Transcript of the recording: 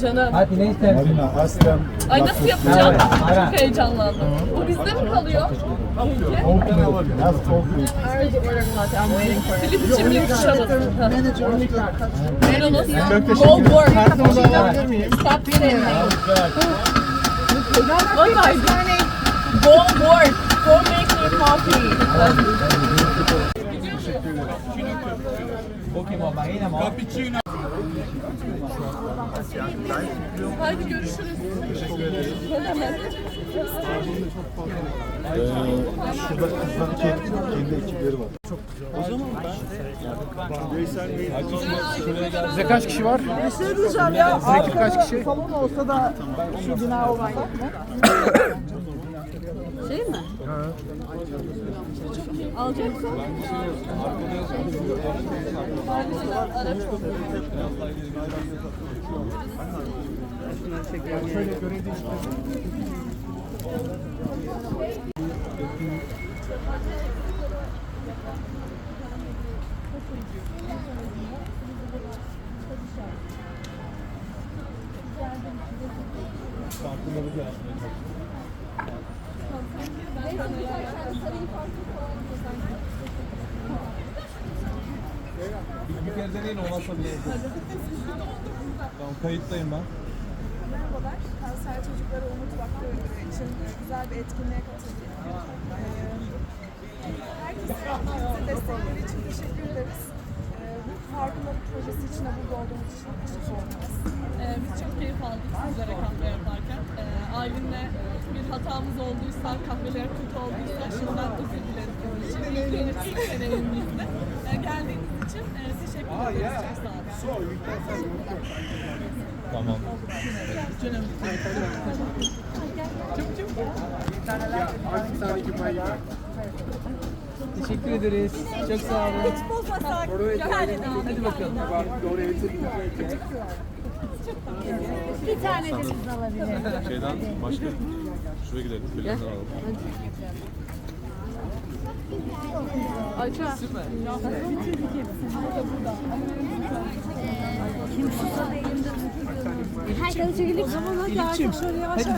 Canım. Hadi ne istersin? Marina, Aslen, Ay nasıl yapacağım? Çok heyecanlandım. Bu bizde mi kalıyor? Filip için bir. Çok teşekkür Gold miyim? Stop saying What is your name? Gold board. Go make me coffee. Pokemon Marina mı? Hadi görüşürüz. Ne demek? Ee, şurada kızların kendi, kendi ekipleri var. Size kaç kişi var? Bir şey diyeceğim ya. Sizin ekip kaç kişi? Salon olsa da şu bina olmasa. Şey mi? Alacaksın. Harbiden araç oldu. Bir kere deneyin olmazsa bile. Tamam kayıttayım ben. Merhabalar, Kanser Çocukları Umut Vakfı Ödülü için güzel bir etkinliğe katıldık. Ee, Herkese herkese destekleri için teşekkür ederiz. Ee, Bu farkındalık projesi için de burada olduğumuz için teşekkür ederiz. Ee, biz çok keyif aldık sizlere kahve yaparken. Aylin'le bir hatamız olduysa, kahveler kötü olduysa şimdiden özür dileriz bunun için. İlk yeni- ilk deneyimimizde. Ee, geldiğiniz için e, teşekkür ederiz. Çok sağ olun. Tamam. Canım. Teşekkür ederiz. Çok sağ olun. Hiç bozmasak. Yani Hadi bakalım. Bir tane de biz alabiliriz. Şeyden başka şuraya gidelim. Birazdan alalım. Ayça. Kim susadı elimde tutuyor. Herkes çekildik. O zaman hadi artık şöyle yavaş yavaş.